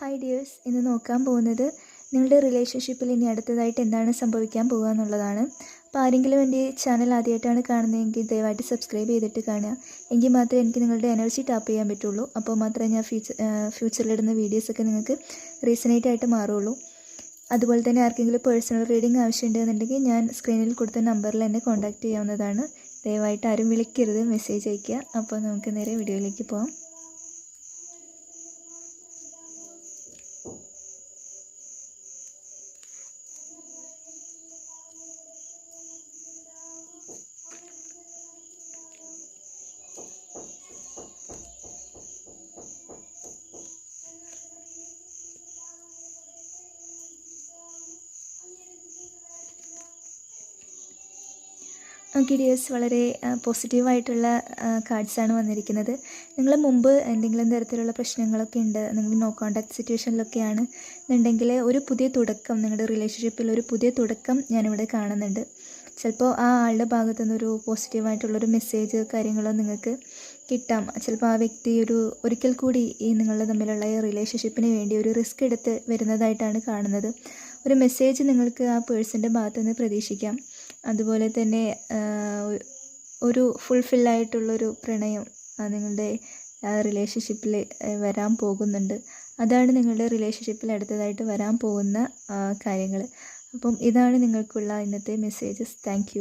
Hi dears ഇന്ന് നോക്കാൻ പോകുന്നത് നിങ്ങളുടെ റിലേഷൻഷിപ്പിൽ ഇനി അടുത്തതായിട്ട് എന്താണ് സംഭവിക്കാൻ പോകുക എന്നുള്ളതാണ്. അപ്പോൾ ആരെങ്കിലും എന്റെ ചാനൽ ആദ്യമായിട്ടാണ് കാണുന്നതെങ്കിൽ ദയവായിട്ട് സബ്സ്ക്രൈബ് ചെയ്തിട്ട് കാണുക. എങ്കിൽ മാത്രമേ എനിക്ക് നിങ്ങളുടെ എനർജി ടാപ്പ് ചെയ്യാൻ പറ്റുള്ളൂ. അപ്പോൾ മാത്രമേ ഞാൻ ഫ്യൂച്ചർ ഫ്യൂച്ചറിലിടുന്ന വീഡിയോസൊക്കെ നിങ്ങൾക്ക് റീസണേറ്റ് ആയിട്ട് മാറുള്ളൂ. അതുപോലെ തന്നെ ആർക്കെങ്കിലും പേഴ്സണൽ റീഡിംഗ് ആവശ്യമുണ്ടെന്നുണ്ടെങ്കിൽ ഞാൻ സ്ക്രീനിൽ കൊടുത്ത നമ്പറിൽ എന്നെ കോൺടാക്റ്റ് ചെയ്യാവുന്നതാണ്. ദയവായിട്ട് ആരും വിളിക്കരുത് മെസ്സേജ് അയയ്ക്കുക. അപ്പോൾ നമുക്ക് നേരെ വീഡിയോയിലേക്ക് പോകാം ഓക്കെ ഡിയേഴ്സ് വളരെ പോസിറ്റീവായിട്ടുള്ള കാർഡ്സാണ് വന്നിരിക്കുന്നത്. നിങ്ങൾ മുമ്പ് എന്തെങ്കിലും തരത്തിലുള്ള പ്രശ്നങ്ങളൊക്കെ ഉണ്ട് നിങ്ങൾ നോ കോണ്ടാക്ട് സിറ്റുവേഷനിലൊക്കെയാണ് എന്നുണ്ടെങ്കിൽ ഒരു പുതിയ തുടക്കം നിങ്ങളുടെ റിലേഷൻഷിപ്പിൽ ഒരു പുതിയ തുടക്കം ഞാനിവിടെ കാണുന്നുണ്ട്. ചിലപ്പോൾ ആ ആളുടെ ഭാഗത്തു നിന്നൊരു പോസിറ്റീവായിട്ടുള്ളൊരു മെസ്സേജ് കാര്യങ്ങളോ നിങ്ങൾക്ക് കിട്ടാം. ചിലപ്പോൾ ആ വ്യക്തി ഒരു ഒരിക്കൽ കൂടി ഈ നിങ്ങൾ തമ്മിലുള്ള റിലേഷൻഷിപ്പിന് വേണ്ടി ഒരു റിസ്ക് എടുത്ത് വരുന്നതായിട്ടാണ് കാണുന്നത്. ഒരു മെസ്സേജ് നിങ്ങൾക്ക് ആ പേഴ്സന്റെ ഭാഗത്തു നിന്ന് പ്രതീക്ഷിക്കാം. അതുപോലെ തന്നെ ഒരു ഫുൾഫില്ലായിട്ടുള്ളൊരു പ്രണയം നിങ്ങളുടെ റിലേഷൻഷിപ്പിൽ വരാൻ പോകുന്നുണ്ട്. അതാണ് നിങ്ങളുടെ റിലേഷൻഷിപ്പിൽ അടുത്തതായിട്ട് വരാൻ പോകുന്ന കാര്യങ്ങൾ അപ്പം ഇതാണ് നിങ്ങൾക്കുള്ള ഇന്നത്തെ മെസ്സേജസ് താങ്ക്